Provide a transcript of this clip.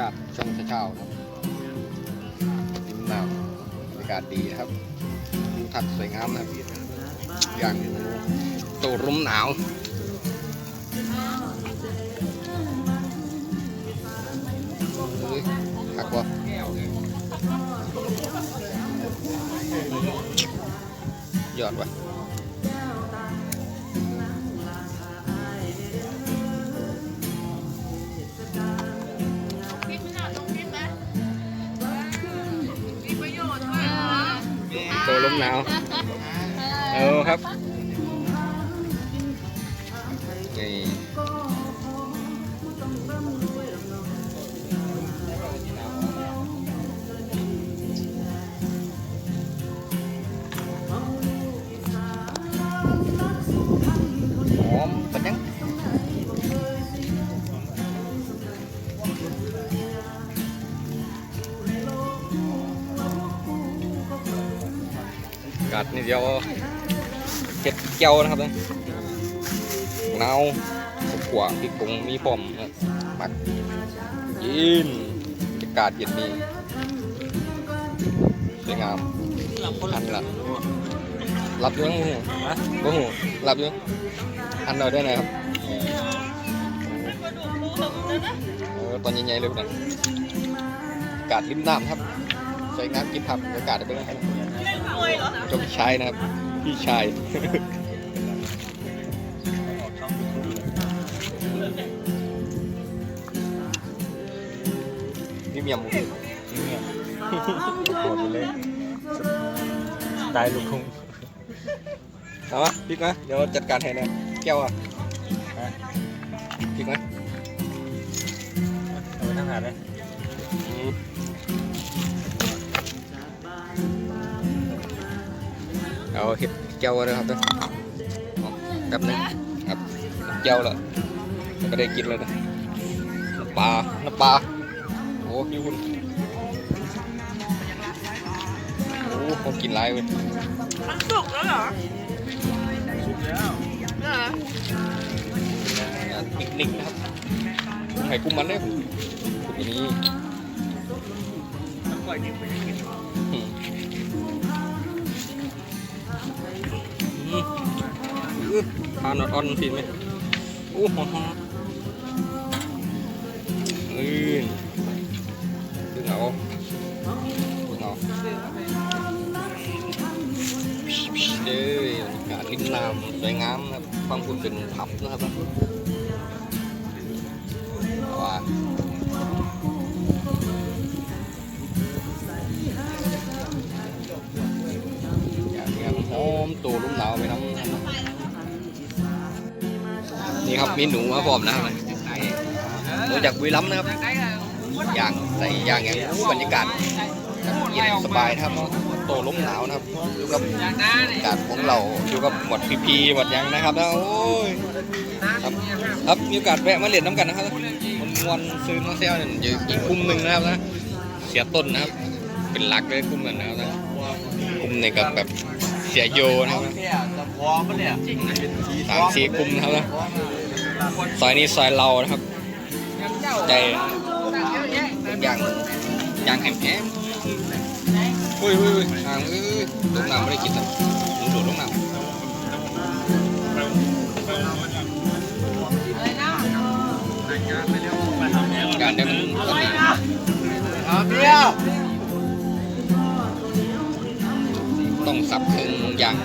ากาศช่วงเช้าๆครับริมน้ำบรรยากาศดีครับทิวทัศน์สวยงามนะครับอย่างโตร่มหนาวหักวะยอดวะ หนาวเอาครับนี่ กัดนี่เดียวเก็ดเกียวนะครับนะนาสกขวาพริกผงมีปอมนะหมักยินบรรยากาศเย็นดีสวยงามอันละรับอยังหูบ่หูรับอยังอันเราได้ไหนครับเออตอนใหญ่ๆเลยนะอากาศริมน้ำครับ สวยงามกินผักบรรยากาศเป็นไงครับจงชายนะครับ พี่ชายนี่เมียมหมูเนี่ยโหดเลยตายลูกทุ่งเอาวะพริกนะเดี๋ยวจัดการให้นะแก้วอะพริกนะเอาไปทั้งหาเลย เอาเห็ดแก้วเลยครับเด้อเอาแป๊บนึงครับน้ำแก้วและแล้วก็ได้กินเลยนะน้ำปลาน้ำปลาโอ้ยคุณโอ้คงกินไรเว้ยมันสุกแล้วเหรอสุกแล้วเหรอปิกนิกนะครับไข่กุ้งมันเนี่ยผมอย่างนี้ปล่อยดิบไปกินอืมอืมอื้อ ทานอ่อนสิไหมโอ้หอมๆอือดึงเอาดึงเอาเด้อกาศริมน้ำสวยงามครับบางคุณเป็นผับนะครับว่า ตัวลุ่มหนาวไปน้ำนี่ครับมีหนูมาพร้อมนะครับหนูจากบุรีรัมย์นะครับ อย่างใส่อย่างอย่างอู้บรรยากาศเย็นสบายนะครับโตลุ่มหนาวนะครับอยู่กับบรรยากาศของเราอยู่กับหมดพีพีหมดยังนะครับนะโอ้ยครับครับมีโอกาสแวะมาเรียนน้ำกันนะครับมันมวนซื้อมาเซลเนี่ยอยู่อีกกลุ่มหนึ่งนะครับนะเสียต้นนะครับ เป็นหลักเลยกลุ่มนั้นนะครับนะกลุ่มในกับแบบ เสียโยนะครับจะพอปะเนี่ยสามสี่กลุ่มนะครับนะซอยนี้ซอยเรานะครับใจอย่างอย่างแหมแหมอุ้ยอุ้ยอุ้ยห่างเอ้ยลงน้ำไม่ได้กินนะหนูโดดลงน้อะไรนะำการเดินมันตอนนี้เอาเต้องสับถึงอย่าง